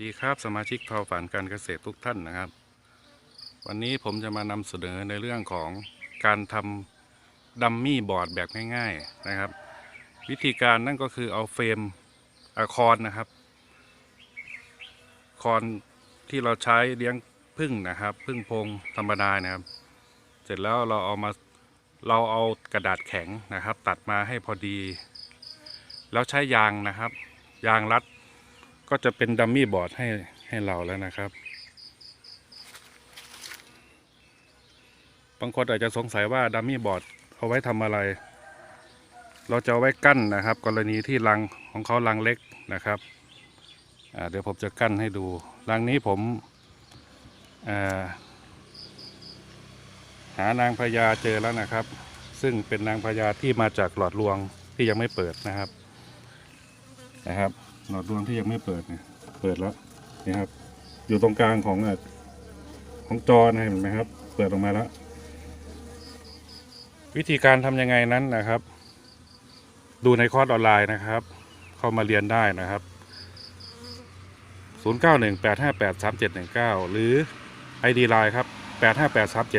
ดีครับสมาชิกเผ่าฝันการเกษตรทุกท่านนะครับ วันนี้ผมจะมานำเสนอในเรื่องของการทำดัมมี่บอร์ดแบบง่ายๆนะครับ วิธีการนั่นก็คือเอาเฟรมอะคอนนะครับ คอนที่เราใช้เลี้ยงพึ่งนะครับพึ่งพงธรรมดานะครับ เสร็จแล้วเราเอามาเราเอากระดาษแข็งนะครับ ตัดมาให้พอดี แล้วใช้ยางนะครับ ยางรัด ก็จะเป็นดัมมี่บอร์ดให้ให้เราแล้วนะครับ บางคนอาจจะสงสัยว่าดัมมี่บอร์ดเอาไว้ทำอะไร เราจะเอาไว้กั้นนะครับ กรณีที่รังของเขารังเล็กนะครับ เดี๋ยวผมจะกั้นให้ดูรังนี้ผมาหานางพญาเจอแล้วนะครับ ซึ่งเป็นนางพญาที่มาจากหลอดรวงที่ยังไม่เปิดนะครับนะครับ หลอดดวงที่ยังไม่เปิดเนี่ยเปิดแล้วนี่ครับ อยู่ตรงกลางของอของจอนะเห็นไหมครับ เปิดออกมาแล้ว วิธีการทำยังไงนั้นนะครับ ดูในคอร์สออนไลน์นะครับ เข้ามาเรียนได้นะครับ 0918583719 หรือ ID ไลน์ครับ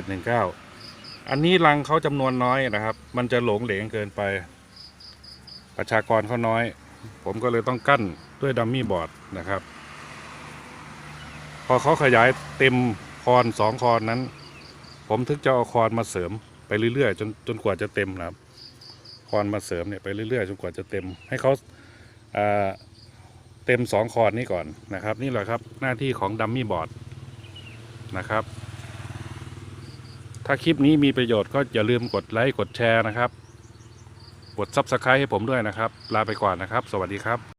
8583719 อันนี้รังเขาจำนวนน้อยนะครับ มันจะหลงเหลงเกินไป ประชากรเขาน้อย ผมก็เลยต้องกั้นด้วยดัมมี่บอร์ดนะครับ พอเขาขยายเต็มคอนสองคอนนั้น ผมถึงจะเอาคอนมาเสริมไปเรื่อยๆจนจนกว่าจะเต็มนะครับ คอนมาเสริมเนี่ยไปเรื่อยๆจนกว่าจะเต็ม ให้เขาอ่าเต็มสองคอนนี้ก่อนนะครับ นี่แหละครับหน้าที่ของดัมมี่บอร์ดนะครับ ถ้าคลิปนี้มีประโยชน์ก็อย่าลืมกดไลค์กดแชร์นะครับ กดซับสไครต์ให้ผมด้วยนะครับ ลาไปก่อนนะครับ สวัสดีครับ